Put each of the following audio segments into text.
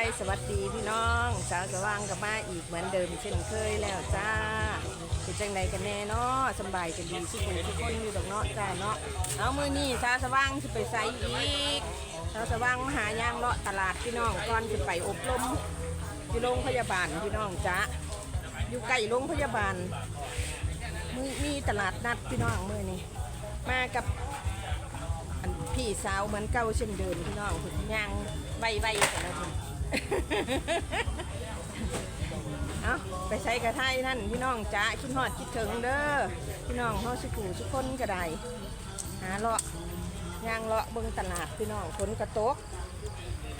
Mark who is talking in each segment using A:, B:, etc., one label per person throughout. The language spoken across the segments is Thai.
A: ายสวัสดีพี่น้องสาวสว่างกับมาอีกเหมือนเดิมเช่นเคยแล้วจ้าเป็นจังใดกันแน่เนาะสบายกันดีทุกคนทุกคนอยู่ดอกเนาะจ้าเนาะเอามือนี่สาวสว่างจะไปใส่อีกสาวสว่างมาหายางเลาะตลาดพี่น้องก่อนจะไปอบรมอยู่โรงพยาบาลพี่น้องจ้าอยู่ใกล้โรงพยาบาลมือมีตลาดนัดพี่น้องมือนี่มากับพี่สาวเหมือนเก่าเช่นเดิมพี่น้องถึงย่างไวๆกันแล้วที เอาไปใช้กระไทยนั่นพี่น้องจ้าคิดฮอดคิดถึงเด้อพี่น้องเฮาสิกูทุกคนก็ได้หาเลาะย่างเลาะเบิ่งตลาดพี่น้องฝนกระตก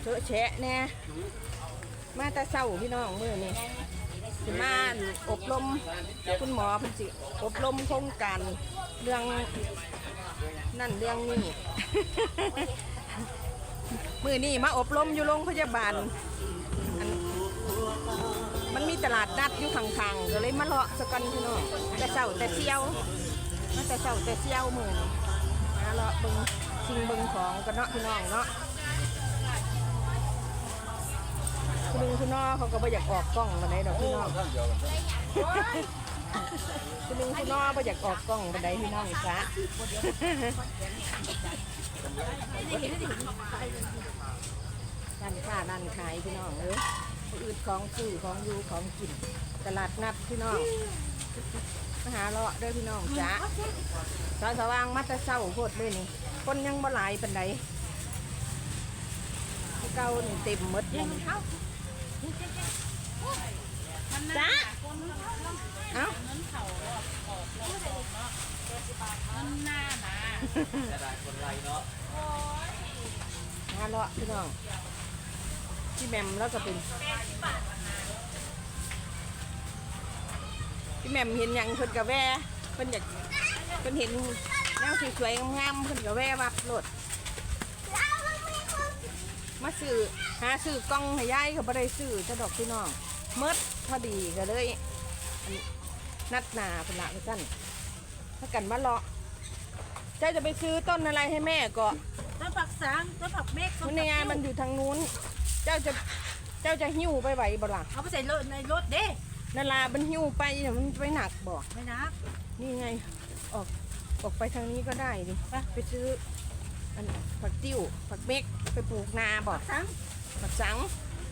A: เจอะแฉะแน่มาแต่เช้าพี่น้องมื้อนี้สิมาอบรมคุณหมอเพิ่นสิอบรมโครงการเรื่องนั่นเรื่องนี้ มือนี่มาอบรมอยู่โรงพยาบาล มันมีตลาดนัดอยู่ข้างๆก็เลยมาเลาะสกันพี่น้องแต่เช้าแต่เที่ยวมาแต่เช้าแต่เที่ยวมือนมาเลาะเบิงชิงเบิงของกันเนาะพี่น้องเนาะคุณลุงคุณน้อเขาก็ไม่อยากออกกล้องมาไหนใดดอกพี่น้องคุณลุงคุณน้อไม่อยากออกกล้องบันไดพี่น้องจ้ะ ด้านค้าด้านขายพี่น้องเอ้ยอืดของซื้อของอยู่ของกิน ตลาดนัดพี่น้องมาหาเลาะเด้อพี่น้องจ้ะสาวสว่างมัตะเศร้าโพดเลยนี่ คนยังบ่หลายปันใดเก่านี่เต็มหมดเลยนี่ จ้ะเอ้า
B: หน้าหนา
A: หาเลาะพี่น้องพี่แมมแล้วก็เป็นพี่แมมเห็นหยังเพิ่นกะแว่เพิ่นอยากเพิ่นเห็นแนวสวยๆงามๆเพิ่นกะแว่วับรถมาซื้อหาซื้อกล้องให้ยายก็บ่ได้ซื้อจะดอกพี่น้องเมด พอดีก็เลยอันนัดหนาเพิ่นละไปสั่นถ้ากันมาเลาะเจ้าจะไปซื้อต้นอะไรให้แม่ก็
B: ต้นผักสังต้นผักเมฆ
A: มันในงานมันอยู่ทางนู้น เจ้าจะเจ้าจะหิ้วไปไหวบ่ล่ะ
B: เอาไปใส่รถในรถเด้
A: นาลามันหิ้วไปเดี๋ยวมันไปหนักบ่
B: ไม่นะ
A: นี่ไงออกออกไปทางนี้ก็ได้ดิไปไปซื้ออันผักติ้วผักเม็กไปปลูกนาบ่
B: สัง
A: ผักสัง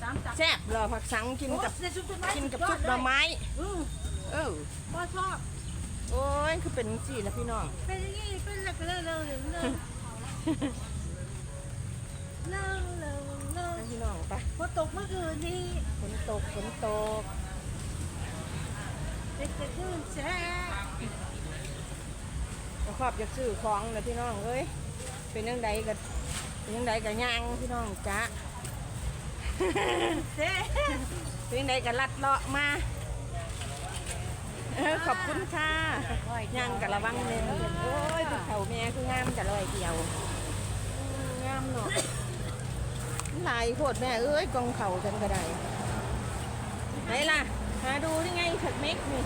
B: สามจับ
A: แซ่บเหรอผักสังกินกับ
B: ในชุดต้นไม้
A: กินกับซุปหน่อไม้
B: อือ
A: เออ
B: พ่อชอบ
A: โอ้ยคือเป็นสีนะพี่น้อง
B: เป็นอย่างนี้เป็นอะไรเลยเลยเลยเลยเลิกเลิกเลิ
A: นะ
B: ก
A: พี่น้องไป
B: พอตกเมื่อคืนนี้
A: ฝนตกฝนตก
B: เด็กจะขึ้นแช่
A: ก็ขอบอยากซื้อของนะพี่น้องเอ้ยเป็นยังไงก็เป็นยังไงก็ย่างพี่น้องจ้า
B: แช่
A: เป็นไดกันลัดเลาะมาเออขอบคุณค่ะย่างกับระวังเน้นโอ้ยคือเขาแม่คืองามจะลอยเดียวงามเนาะหลายโคตรแม่เอ้ยกองเข่าฉันก็ได้ไหนล่ะหาดูนี่ไงผักเม็กนี่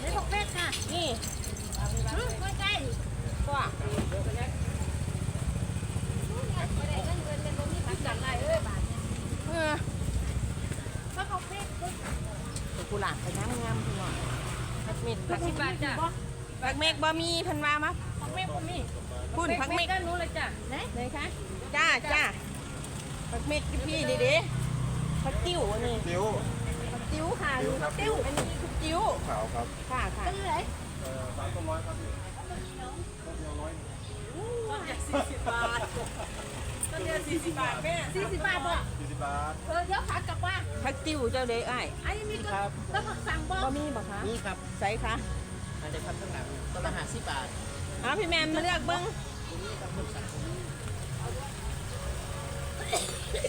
B: ในผักเมฆค่ะ
A: นี่
B: อือใกล้
A: ตัว เออ
B: ๆก็ผักเมฆก็
A: ตัวกุหลาบไปน้ำงามพี่น้องผักเม็ดผัก
B: สิบบาทจ้ะ
A: ผักเม็กบ่มีเพันวามา
B: ผักเมฆผมมี
A: พูดผักเม็ก
B: ก็รู้เลยจ้ะไหน
A: ไหนคะจ้าจ้าผักเม็ดกับพี่ดิเด้ผักติ้วอันนี้
C: นิ้ว
A: ผักติ้วค่ะผักติ้วอันนี้คือติ้ว
C: ขาวครับ
A: ค่ะค่ะ
B: เป็นไหน
C: เออสามต้นร้อยครับพี่ต้นเดียวร้อย
B: ต้นใหญ่สี่สิบบาท เดียวสี่สิบบาทแม่สี่สิบบาทบ่
C: สี่สิบบาท
B: เออเดี๋ยวขากลับว่า
A: ผักติ้วเจ้าเด้อ้าย
B: ไอ้นี่ก็ต้องผักสั่งบ่
A: บ่มีบ่คะ
D: นี่ครับ
A: ใส่คะ
D: อันเดียวครับข้างหลังต้นละห้าสิบบาท
A: อ้าวพี่แมนมาเลือกเบิ้ง
D: ตรงนี้ครับต้นสัก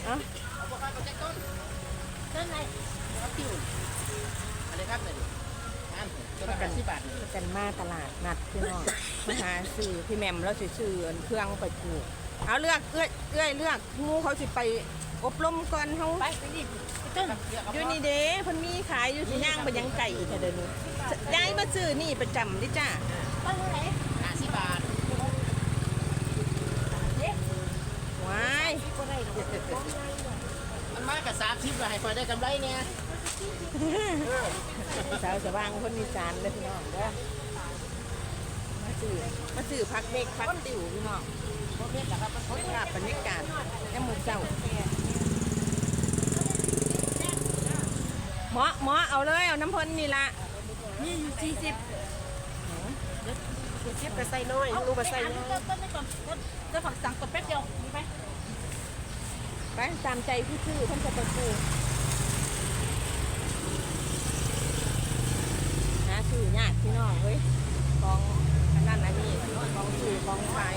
A: เอ้า
D: เอาพวกเราไปแจ็คต้น
B: ต้นไหน
D: ครับติวอันนี้ครับเนี่ยอันต้นละห้าสิบบาทนี่
A: กันมาตลาดนัดพี่น้องมาหาซื้อพี่แมมแล้วสิซื้ออันเครื่องไปปลูก เอาเลือกเอ้ยเอ้ยเลือกงูเขาสิไปอบรมก่อนเฮา
B: ไปไปดิต้น
A: อยู่นี่เด้เพิ่นมีขายอยู่สิย่างไปยังไก่เถอะเดี๋ยวนี้ย้ายมาซื้อนี่ประจำดิจ้า
B: ต้นไหน
D: ห้าสิบบาท
B: เด็ก
A: ว้าย
B: ก็ได้
D: เอาามทิปมาให้คอยได้กำไรเนี่ย
A: สาวสว่างคนอีสานเลยพี่น้องเด้อ มาซื้อมาซื้อพักเด็กพักติ๋วพี่น้อง
D: โอเคนะครับมัน
A: พบกับบรรยากาศยามมื้อเช้าหมอหมอเอาเลยเอาน้ำพ่นนี่ละ
B: นี่อยู่สี่สิบ
D: ทิปก็ใส่น้อยลูกก็ใส่
B: อัน
D: น้
B: นี้
D: อย
B: ต้นต้นไม่ก่อนต้นจะฝักสั่งกดแป๊บเดียวมีไหม
A: ไปตามใจผู้ซื้อท่านจะปซื้อหาซื้อยากพี่น้องเฮ้ยของ นนั้นอันนี้ของซื้อของขาย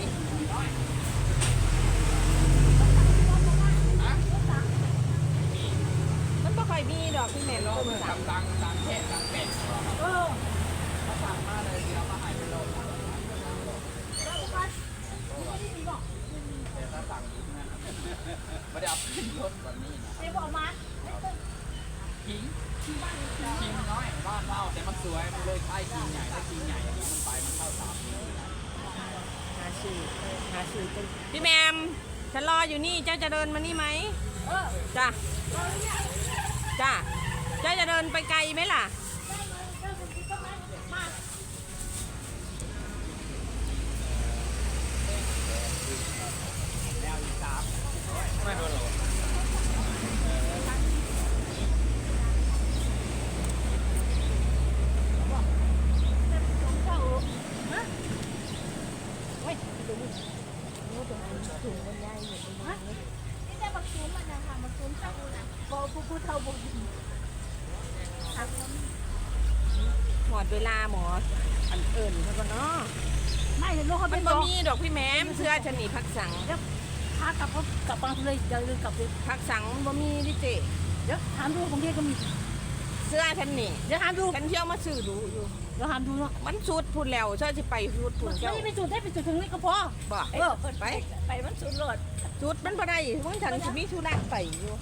A: มันบ่ค่อยมีดอกพี่แม่นต้นสัง
D: ตังตังแค่ตังเป็ด
B: เออ
D: ไม่ได้เอาขึ้นรถแบบนี้นะ
B: เดี๋ยวบอกมา
D: ขิง ขิงน้อยบ้านเราแต่มันสวยมันเลยใกล้ขิงใหญ่ถ้าขิงใหญ่ที่มันไปมันเข้าสามนิ้ว
A: หาซื้อหาซื้อเป็นพี่แมมฉันรออยู่นี่เจ้าจะเดินมานี่ไหมจ้ะจ้ะเจ้าจะเดินไปไกลไหมล่ะ
D: ไม่โดนหรอก
A: เฮ้ยดูนี่โอ้ตัวนั้นถุงมันใหญ่เหมือนกันนะ
B: นี่ได้บักซูมมันนะคะบักซูมเข้านะบอกผู้ผู้เท่าบุญ
A: หมดเวลาหมออันเอิญเขาก็เนาะ
B: ไม่ เห็นลูกเขา
A: มั
B: เป็นน
A: บ่
B: กอง
A: มีดอกพี่แม้มเสื้อฉันนี่พักสัง
B: พากลับเขากลับบ้านเลยเดี๋ยวเลยกลับเลย
A: พักสังมันบ่มีดิเจ
B: เดี๋ยวถามดูบางทีก็มี
A: เสื้อฉันนี่
B: เดี๋ยวถามดู
A: ฉันเที่ยวมาซื้อดูอยู่
B: เดี๋ยวถามดูเนาะ
A: มันสุดพูดแล้วเจ้าสิไปสุดพูด
B: ไม่
A: เจ้า
B: ได้ไปจุดได้ไปจุดถึงนี่ก็พอ
A: บ่
B: เออไปไปมันสุดโลด
A: จุดมันบ่ได้เพราะฉันสิมีธุระไปอยู่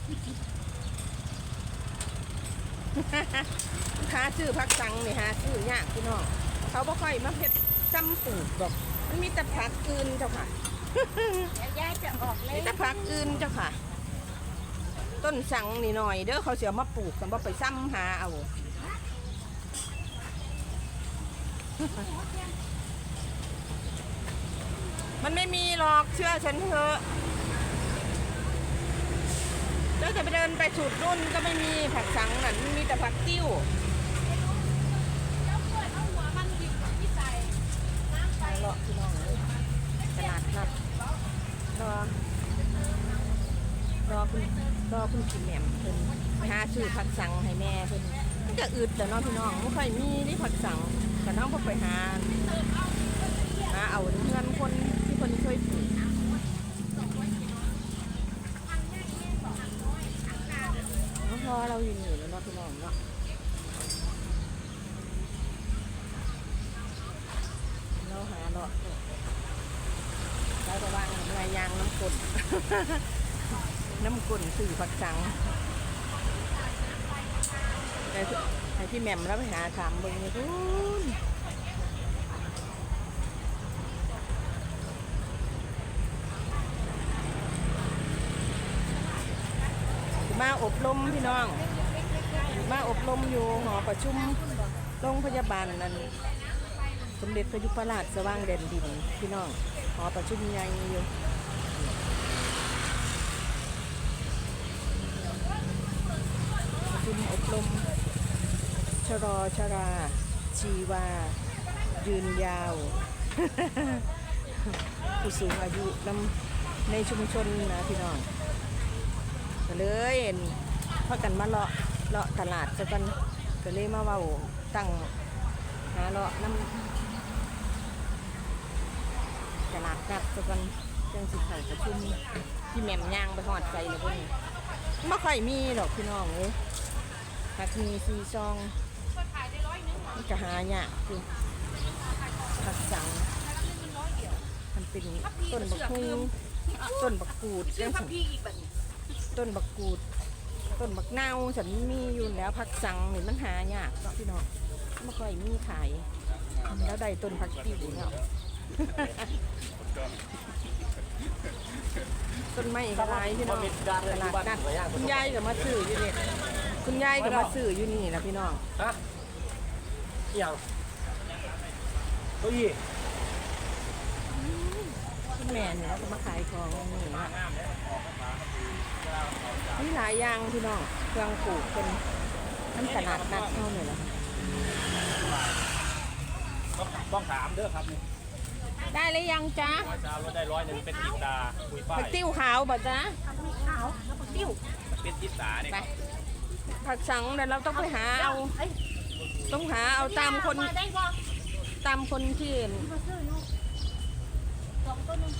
A: หาซื้อพักสังนี่หาซื้อยากพี่น้องเขาบ่ค่อยมาเฮ็ด ซ้ำปลูกดอก มันมีแต่ผักอื่นเจ้าค่ะ
B: เดี๋ยวยายจะออกเลย
A: มีแต่ผักอื่นเจ้าค่ะ ต้นสังนี่หน่อยเด้อเขาเสียมาปลูกกันว่าไปซ้ำหาเอา มันไม่มีหรอกเชื่อฉันเถอะแล้วจะไปเดินไปสุดรุ่นก็ไม่มีผักสังนั่นมันมีแต่ผักติ้ว
B: แล้วเปิดเอาหัวมันหยิบที่ใส่น้ำไป
A: ไปเลาะพี่น้องเลยตลาดนัด รอคุณรอคุณกินแหนมเพิ่นหาซื้อผักสังให้แม่เพิ่นมันก็อึดแต่เนาะพี่น้องไม่ค่อยมีที่ผักสังก็น้องก็ไปหาหาเอาเงินคนที่คนเคยปลูกพอเราอยู่นี่แล้วเนาะพี่น้องเนาะเราหาเลาะเราจะวางน้ำลายยางน้ำกรด น้ำกลนสื่อผักสังให้พี่แหม่มแล้วไปหาถามเบิ่งเลยคุณมาอบรมพี่น้อง มาอบรมอยู่หอประชุมโรงพยาบาลนั้นสมเด็จพระยุพราชสว่างแดนดินพี่น้องหอประชุมใหญ่อยู่ ประชุมอบรม ชรอชรา ชีวา ยืนยาว ผู้สูงอายุนำในชุมชนนะพี่น้องก็เลยเห็นพากันมาเลาะเลาะตลาดจะกันก็เลยมาเว้าตั้งหาเลาะน้ำตลาดนัดจะกันจังสิเขาประชุมที่แหม่มย่างไปหอดใจเลยพวกนี้ไม่ค่อยมีดอกพี่น้องเลยผักมีซีซอง มันจะหายากคือผักสังมันเป็นต้นบักฮูต้นบักกูด
B: ซื้อ
A: จัง
B: พั
A: ซี้
B: กพี่อีกแบบนี้
A: ต้นบักกูด ต้นบักเน่าฉันมีอยู่แล้วผักสังนี่มันหายากเนาะพี่น้องไม่ค่อยมีขาย แล้วได้ต้นผักติ้วเนาะต้นไม้กระไรพี่น้องตลาดนัดคุณยายก็มาซื้ออยู่นี่คุณยายก็มาซื้ออยู่นี่นะพี่น้อง
C: ฮะ อหย่างเก้าอี้
A: คุณแม่เนี่ยเขาก็มาขายของนี่นะมีหลายอย่างพี่น้องเครื่องปลูกเป็นน้ำตลาดนัดเท่านี่แหละ
C: ต้องต้องถามเด้อครับนี่
A: ได้เลยยังจ๊ะ
C: ร้อยจานรถได้ร้อยหนึ่งเป็นติดดาคุยป้า
A: ผัก
C: ย
A: ติ้วขาวบ่จ๊ะ
B: ขาวแล้วก็ติ้ว
C: เป็นจิตสาเนี่ย
A: ไปผักสังเดี๋ยวเราต้องไปหาเอา
B: เอ้ย
A: ต้องหาเอาตามคน
B: ได้บ่
A: ตามคนที่
B: มาซื้อเนาะสองต้นนึง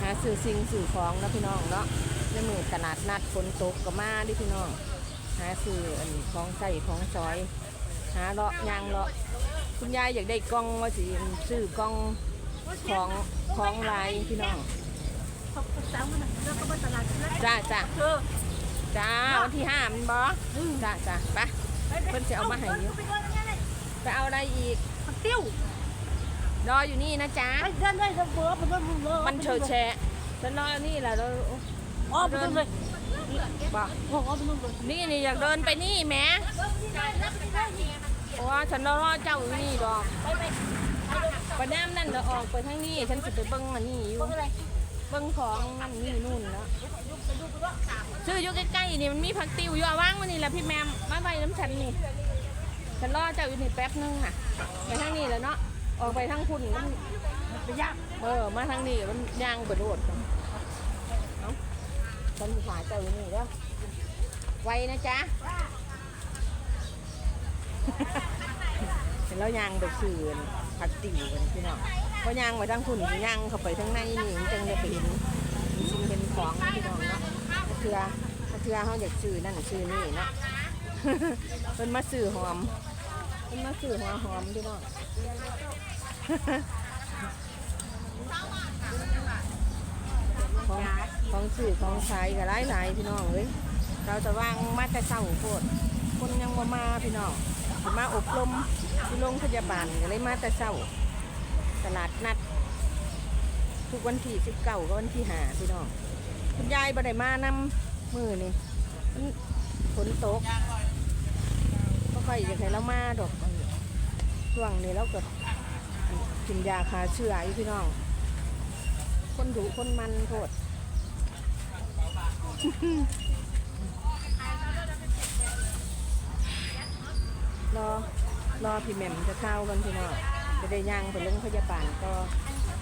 A: หาสื่อสิ่งสื่อของนะพี่น้องเนาะในมือตลาดนัดฝนตกก็มาดิพี่น้อง หาสื่ออันของใส่ของซอย หาเลาะยางเลาะคุณยายอยากได้กล้องว่าสิซื้อกล้องของของลายพี่น้อง
B: เขาสาวมันแล้วก็มาตลาดนัด
A: จ้าจ้า
B: เออ
A: จ้าวันที่ห้ามันบอจ้าจ้าไปเพิ่นสิเอามาให้อยู่
B: ไปก่อนงั้นเลย
A: ไปเอาอะไรอีก
B: ผักติ้ว
A: รออยู่นี่นะจ๊ะ
B: ไปเดินได้สมบูรณ์มันมันมัน
A: มันเฉยแฉะฉันรอนี่แหละเรา
B: อ๋อไปเดินเลย
A: บอก
B: นี่
A: นี่อยากเดินไปนี่แหมเพราะว่าฉันรอเจ้าอยู่นี่ดอก
B: ไปไป
A: ประแนมนั่นเราออกไปทางนี้ฉันจะไปเบิ้งมันนี่อยู่
B: เบิ่งอะไร
A: เบิ้งของนั่นนี่นู่นแล้วซื้ออยู่ใกล้ๆนี่มันมีผักติวอยู่อาว่างมานี่แหละพี่แมมมาไปน้ำฉันนี่ฉันรอเจ้าอยู่นี่แป๊บนึงน่ะไปทางนี้แล้วเนาะออกไปทางคุณมัน
B: ไปยาง
A: เออมาทางนี้มันย่างกระโดดกัน ฉันขายเจ้าอยู่นี่เด้อไวนะจ๊ะ เห็นแล้วยางไปสื่อผักติวกันพี่น้องเพราะย่างไปทางคุณยางเข้าไปทางในนี่มันจึงจะไปเห็นมีสิ่งเป็นของพี่น้องเนาะเทือเทือเขาอยากซื้อนั่นซื้อนี่เนาะเป็นมาซื้อหอมเป็นมาซื้อหัวหอมพี่น้อง ของสื่อของใช้ก็หลายหลายพี่น้องเอ้ยเราจะวางมาแต่เช้าโพดคนยังบ่มาพี่น้องมาอบรมที่โรงพยาบาลก็เลยมาแต่เช้าตลาดนัด ทุกวันที่สิบเก้าก็วันที่หาพี่น้องคุณยายบ่ไดมานำมือนี่มันฝนตกก็ค่อยจะให้เรามาดอกช่วงนี้เราก็กินยาคาเชื้ออยู่พี่น้อง คนดุคนมันโพด รอรอพี่แหม่มจะเข้ากันพี่น้องจะได้ย่างไปโรงพยาบาลก็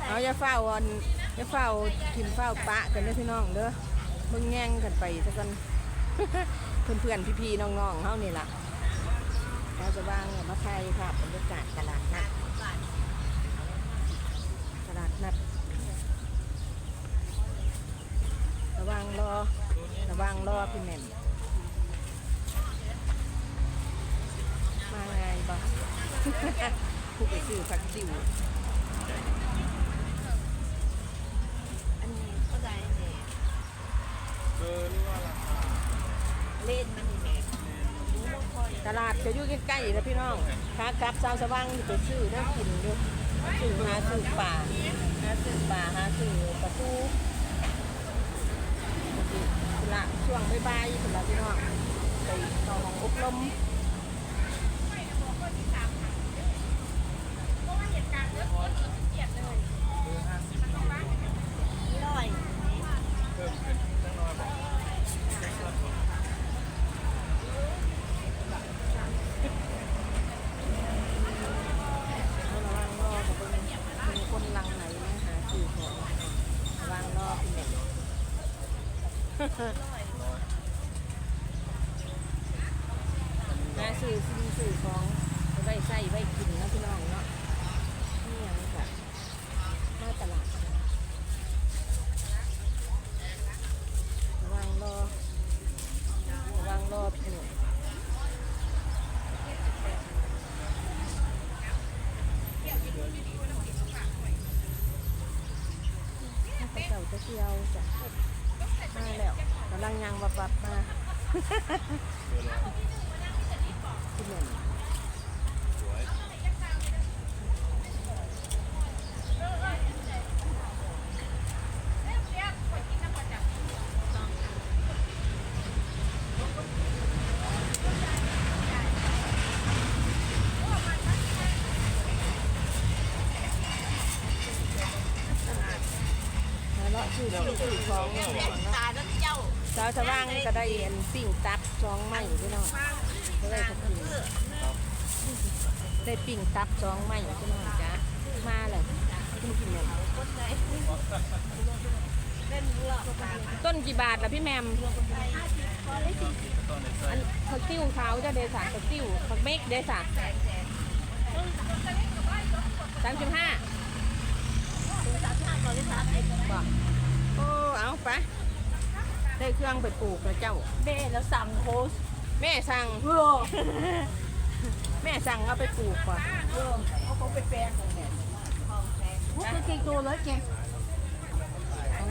A: เอาอย่าเฝ้าอ่อนอย่าเฝ้าทิมเฝ้าปะกันเด้อพี่น้องเด้อมึงแย่งกันไปซะกันเพื่อนๆพี่ๆน้องๆเฮานี่ล่ะเราจะวางมาไทยครับบรรยากาศตลาดนัดตลาดนัดระวังรอ ระวังรอพี่แหม่มมาไงบ่ผู้ไปซื้อผักติว
B: อันนี้เข้าใจเนี่ย
C: เออนี่ว่าราคา
B: เล่นมันนี่แม่รู้ว่าคอย
A: ตลาดจะอยู่ใกล้ๆนะพี่น้องขากลับชาวสว่างอยู่ไปซื้อน้ำกินอยู่ซื้อหาซื้อป่าหาซื้อป่าหาซื้อปลาทู ละช่วงบ่ายๆสำหรับพี่น้องไปต่อของอบรม
B: ร้อย
C: เพิ่มขึ้นจังน้อยบอก
A: ระวังรอกับเป็นเป็นคนลังไหนนะหาซื้อของระวังรอพี่แหม่ม หาซื้อสิ่งซื้อของเอาไว้ใส่ไว้กินนะพี่น้องเนาะนี่ยังค่ะมาตลาดระวังรอระวังรอพี่หนุ่ม ที่ ยวจ้ะมาแล้วกำลังยังวับวับมาที่หนึ่งมา เลาะชื่อชื่อชื่อของเนาะ
B: ตาแล้วเจ้า
A: สาวชาวบ้างก็ได้เอ็นปิ้งตับสองไม้พี่น้องก็ได้ทักกินได้ปิ้งตับสองไม้พี่น้องจ้ะมาเลยกินกินเนี่ยต้นกี่บาทล่ะพี่แมมอันผักติ้วขาวจะเดซ่าผักติ้วผักเมกเดซ่าสามสิบห้า บอกโอ้เอาไปได้เครื่องไปปลูกแล้วเจ้า
B: เบ้แล้วสั่งโพส
A: แม่สั่ง
B: เออ
A: แม่สั่งเอาไปปลูกก่อน
B: เออเอาของไปแปลงพูดเก่งตัวเลยเก่ง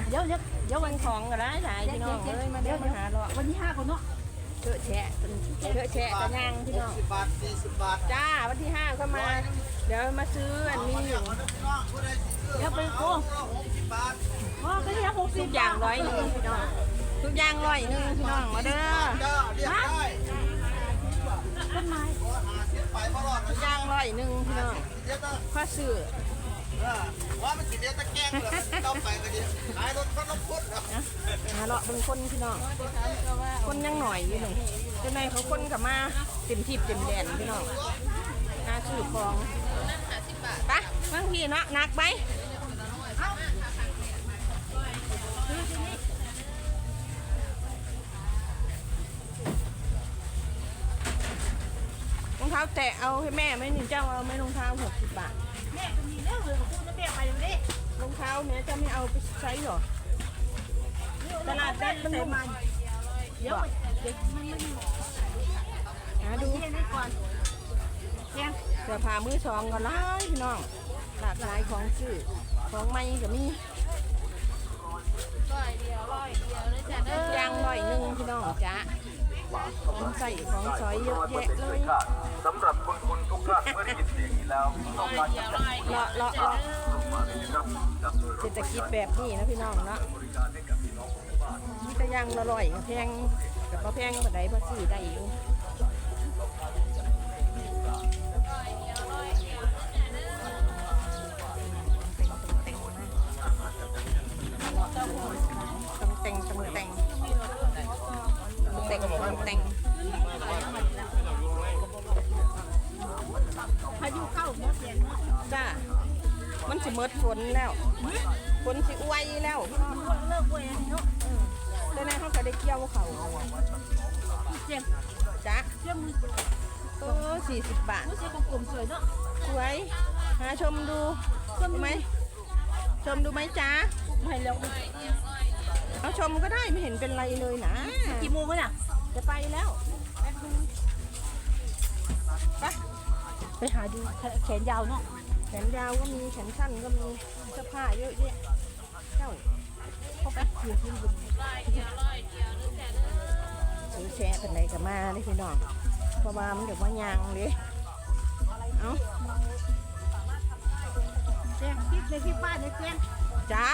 B: เดี๋ยวเดี๋ยวเดี๋ยว
A: วั
B: วัน
A: นของก็ได้ถ่ายพี่น้องเอ้ยมาเด้อมาหาเราะ
B: วันที่ห้าคนเนาะ
A: เถอะแฉะเถอะแฉะกันยังพี่น้อง
C: สิบบาทสี่สิบบาท
A: จ้าวันที่ห้าก็มา เดี๋ยวมาซื้ออันนี้อยู่
B: เดี๋ยวไปโอ้
C: สิบบาท
B: โอ้ก็ที่หกสิ
A: ทุ
B: บ
A: กอย่างร้อยหนึ่งพี่น้องทุกอย่างร้อยหนึ่งพี่น้องมาเด้อ
C: จ้าเรียกได้
B: ต้นไม้
C: หาสิบไปเพราะรอด
A: ทุกอย่างร้อยหนึ่งพี่น้อง
C: เดี๋ยวต้อง
A: ข้อซื้อ
C: ว่ามันกินเดี๋ยวตะแกงเลยต้องไปกันดิขายรถคนละพุทธ
A: นะหาเลาะเบิ่งคนพี่น้องคนยังหน่อยอยู่หนึ่งเจ้านายเขาคนกลับมาเต็มทิพย์เต็มแดนพี่น้องหาซื้อของไปะบางทีเนาะหนักไปรองเท้าแตะเอาให้แม่ไหมนี่เจ้าเอาไหมรองเท้าหกสิบบาท
B: แม่ก็มีเรื่องเลยพูดจะแม่ไปเลย
A: รองเท้าเนี่ยจะไม่เอาไปใช้หรอ
B: ตลาดแม่มันลงมาเดี๋ยวเด็กมันไม่
A: หาดู
B: เที่ยงได้ก่อน เที่ยง
A: เสื้อผ้ามือสองก็หลายพี่น้องหลากหลายของซื้อของใหม่ก็มียางร้อยหนึ่งพี่น้องจ้ะของใส่ของซอยเยอะแยะเลย
E: สำหรับคนคนทุกท่านเมื่อได้ยินเสียงนี้แล้วต้องการจะจัด
A: เลาะเลาะเลาะ
E: มาเลยนะครับจากหน่วย
A: เศรษฐกิจแบบนี้นะพี่น้องเนาะ
E: บริการให้กับพี่น้องของบ้าน
A: มีแต่ยางละร้อยก็แพงกับก็แพงบ่ได้บ่ซื้อได้อยู่ แต่งต้องแต่ง
B: พายุเข้าเนาะเที่ยงเนาะ
A: จ้ามันสิหมดฝนแล้วฝนสิอวยแล้ว
B: เลิกเว้ยเนาะ
A: แต่ในเขาก็ได้เกี่ยวเขา
B: เที่ยง
A: จ้ะ
B: เที่ยง
A: เออสี่สิบบาท
B: รู้สึกกลมสวยเนาะ
A: สวยหาชมดูชมไหมชมดูไหมจ๊ะ
B: ไม่แล้ว
A: เอาชมก็ได้ไม่เห็นเป็นไรเลยนะ
B: กี่โมงแล้วน่ะ
A: จะไปแล้วแป๊บนึงไป
B: ไปหาดูแขนยาวเนาะ
A: แขนยาวก็มีแขนสั้นก็มีเสื้อผ้าเยอะแยะเจ้า
B: เข้าไปยืนยืนยืน
A: ซื้อแชะเป็นไรกับมาเลยพี่น้องเพราะว่ามันเดี๋ยวว่ายางเลยเอ้า
B: เที่ยงพริกในพริกบ้านในเที่ยง
A: จ้า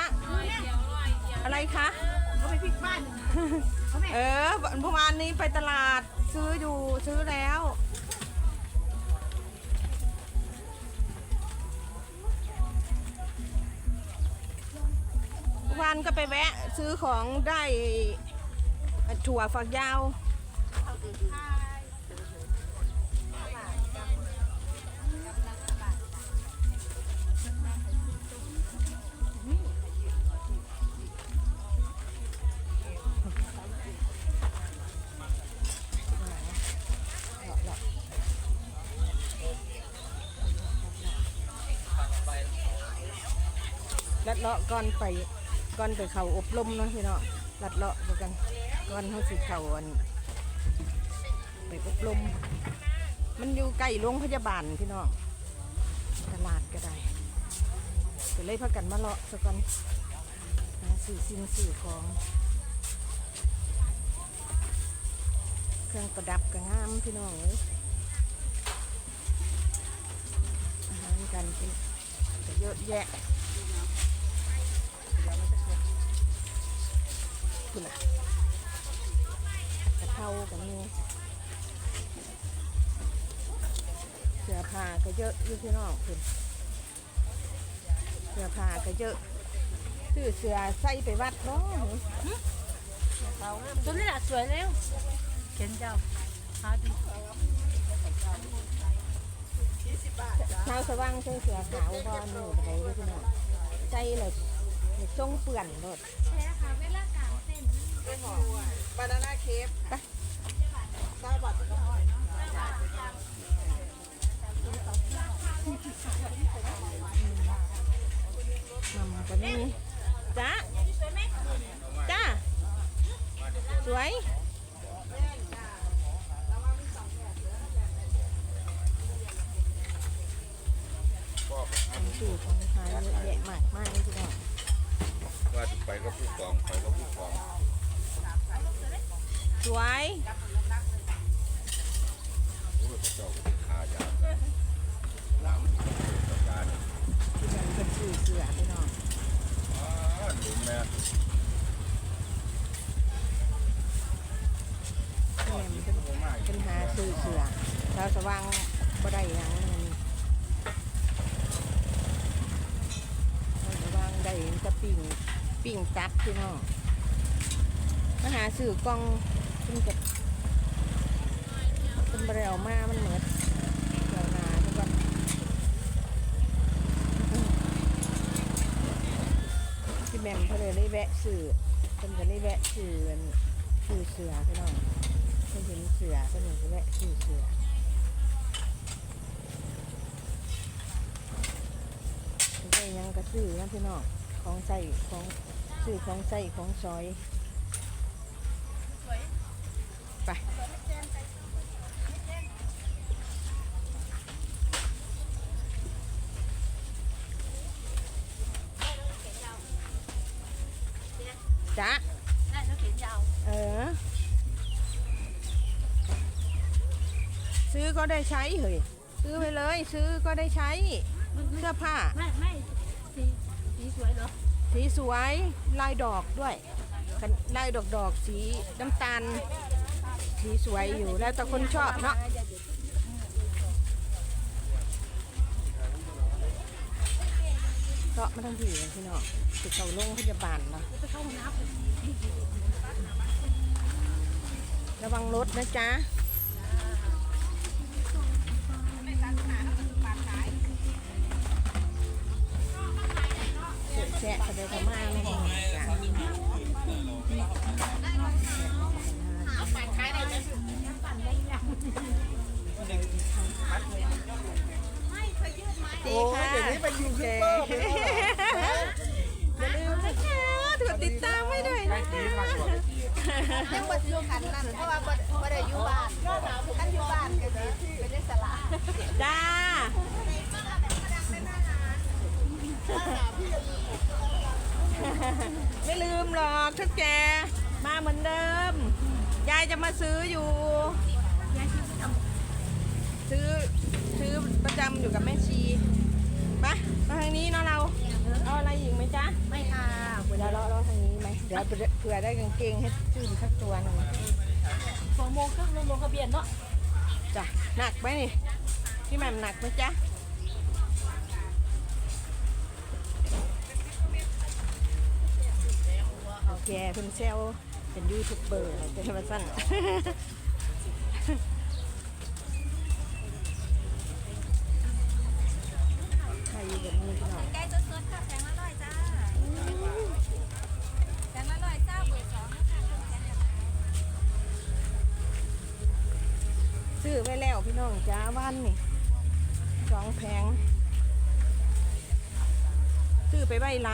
A: อะไรคะ
B: เขาไปพริกบ้านเขาแม่
A: เออเมื่อวานนี้ไปตลาดซื้ออยู่ซื้อแล้วเมื่อวานก็ไปแวะซื้อของได้ถั่วฝักยาว ก่อนไปก่อนไปเขาอบรมเนาะพี่เนาะลัดเลาะกันก่อนเขาสิเขาอันไปอบรม มันอยู่ใกล้โรงพยาบาลพี่น้องตลาดก็ได้ก็เลยพากันมาเลาะสักก่อนสื่อสิ่งสื่อของ เครื่องประดับก็งามพี่น้องเอ้ยอาหารการกินก็เยอะแยะ คุณน่ะกระเพรากับนี่เสื้อผ้าก็เยอะอยู่พี่น้องคุณเสื้อผ้าก็เยอะซื้อเสื้อใส่ไปวัดเนาะ
B: ตัวนี้แหละสวยแล้วเขียนเจ้าหาดู
A: ชาวสว่างใส่เสื้อขาวบอลหนูอะไรด้วยพี่น้องใส่เลยจงเปื่อนรถ
F: บานาน่าเคฟเก้าบาทก็พอ
A: นำกันนี่จ้าจ้าสวยของสู่ของขายเยอะแยะมากมายพี่น้อง
E: ว่าจะไปก็ผู้กองไปก็ผู้กอง
A: สวย
E: โอ้ยพระเจ้าก็ขายาน้ำประการ
A: ที่เป็นเป็นสื่อเสือพี่น้อง
E: อ๋อหนุ่มแม่
A: แม่มันเป็นเป็นหาเสือชาวสว่างบ่ได้ยังมันชาวสว่างได้จะปิ่งปิ่งตับพี่น้องมาหาสื่อกล้อง เป็นกับเป็นบริเอามามันเหมือนเกี่ยวนาทุกวันพี่แม่มเขาเลยได้แวะสื่อเป็นก็ได้แวะสื่ออันสื่อเสือพี่น้องเพิ่นเห็นเสือเพิ่นก็แวะสื่อเสือเพิ่นได้หยังก็ซื้อนะพี่น้องของใส่ของซื้อของใส่ของซอย ไป จ้ะ
B: ได้แล้วเขียนยาว
A: เออ ซื้อก็ได้ใช้เฮ้ยซื้อไปเลย ซื้อก็ได้ใช้เสื้อผ้า
B: ไม่ไม่สีสีสวยเหรอ
A: สีสวยลายดอกด้วยคันลายดอกดอกสีน้ำตาล สีสวยอยู่แล้วแต่คนชอบเนาะ เพราะมาทั้งผีเลยพี่น้องติดเขาโรงพยาบาลเนาะ
B: จะเข้าห้องน้ำ
A: ระวังรถนะจ๊ะเสียแฉะกระเดกระมาเลยองจ้ะโอ้ยเดี๋ยวนี้เป็นยูทูบเบอร์อย่าลืมนะคะถูกติดตามไว้ด้วยนะคะ
F: ยังบ่อยู่ขันนั่นเพราะว่าบ่บ่ได้อยู่บ้านคันอยู่บ้านก็สิเป็นได้สละ
A: จ้าไม่ลืมหรอกทุกแกมาเหมือนเดิม ยายจะมาซื้ออยู่ ซื้อซื้อประจำอยู่กับแม่ชีไปมาทางนี้เนาะเรา เอาอะไรอีกไหมจ๊ะ
B: ไม่ค่ะ
A: เดี๋ยวเราเราทางนี้ไหมเดี๋ยวเผื่อได้กางเกงให้ ซื้อสักตัวหนึ่ง
B: สองโมงครึ่งลงทะเบียนเนาะ
A: จ้ะหนักไหมนี่พี่แหม่มหนักไหมจ๊ะโอเคคุณเซลเป็นยูทูบเบอร์อะไรเป็นมาสั้น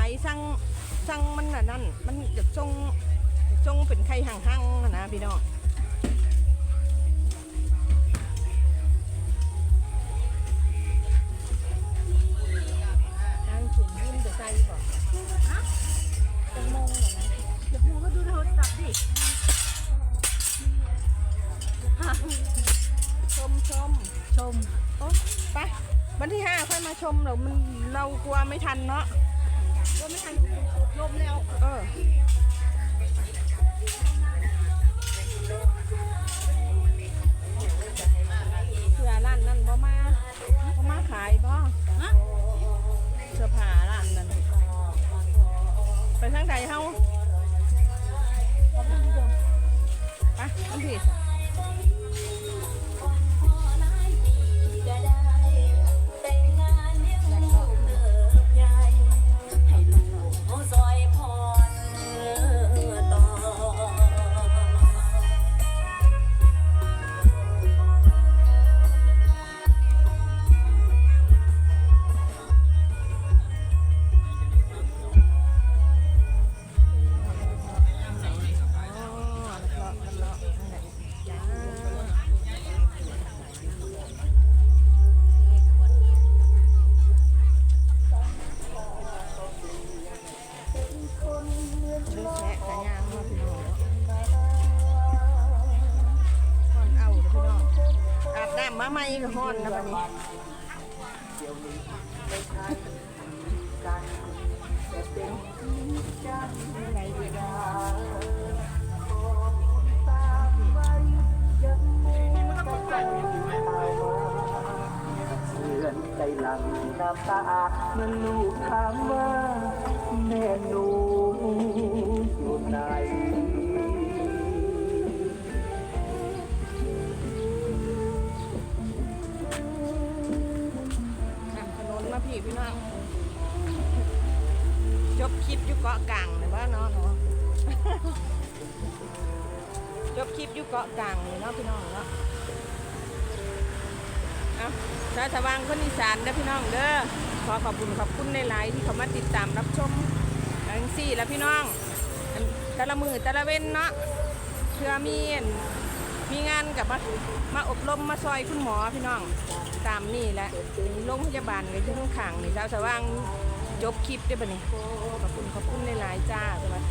A: า
G: ยสั่ง
A: สั่งมันน่ะนั่น มันจะทรงทรงเป็นไข่ห่างๆอะนะพี่น้องทางเขียนยิ้มจะใส่บ่
B: เป็นโมงเหรอนะเดี๋ยวพูก็ดูโทรศัพท์ดิ
A: ชมชม
B: ชม
A: โอ๊ะไปวันที่ห้าค่อยมาชมเรามันเรากลัวไม่ทันเนาะ
B: ก็ ไม่ทันอบรมแล้ว
A: เออเสื้อร้านนั่นบ่มาบ่มาขายบ่
B: ฮะ
A: เสื้อผ้าร้านนั้นไปทางใดเฮา
B: ขอบคุณผู้ชม
A: ไปมันผิด ก็ฮ้อนนะบัดนี้อะไรดีนะ
C: เพื่อนใจหลังน้ำตาเมื่อลูกถามว่าแม่หนูอยู่ไหน
A: พี่พี่น้องจบคลิปอยู่เกาะกลางเลยว่านาะเนาะจบคลิปอยู่เกาะกลางเลยเนาะพี่น้องเนาะเอาชาวสว่างคนอีสานเด้อพี่น้องเด้อขอขอบคุณขอบคุณในไลน์ที่เขามาติดตามรับชมทั้งสี่แล้วพี่น้องแต่ละมือแต่ละเว้นเนาะเพื่อมีอันมีงานกับมามาอบรมมาซอยคุณหมอพี่น้อง ตามนี่แหละโรงพยาบาลก็อยู่ข้างๆนี่ชาวสว่างจบคลิปได้ปะนี่ขอบคุณขอบคุณในหลายจ้าสวัสดี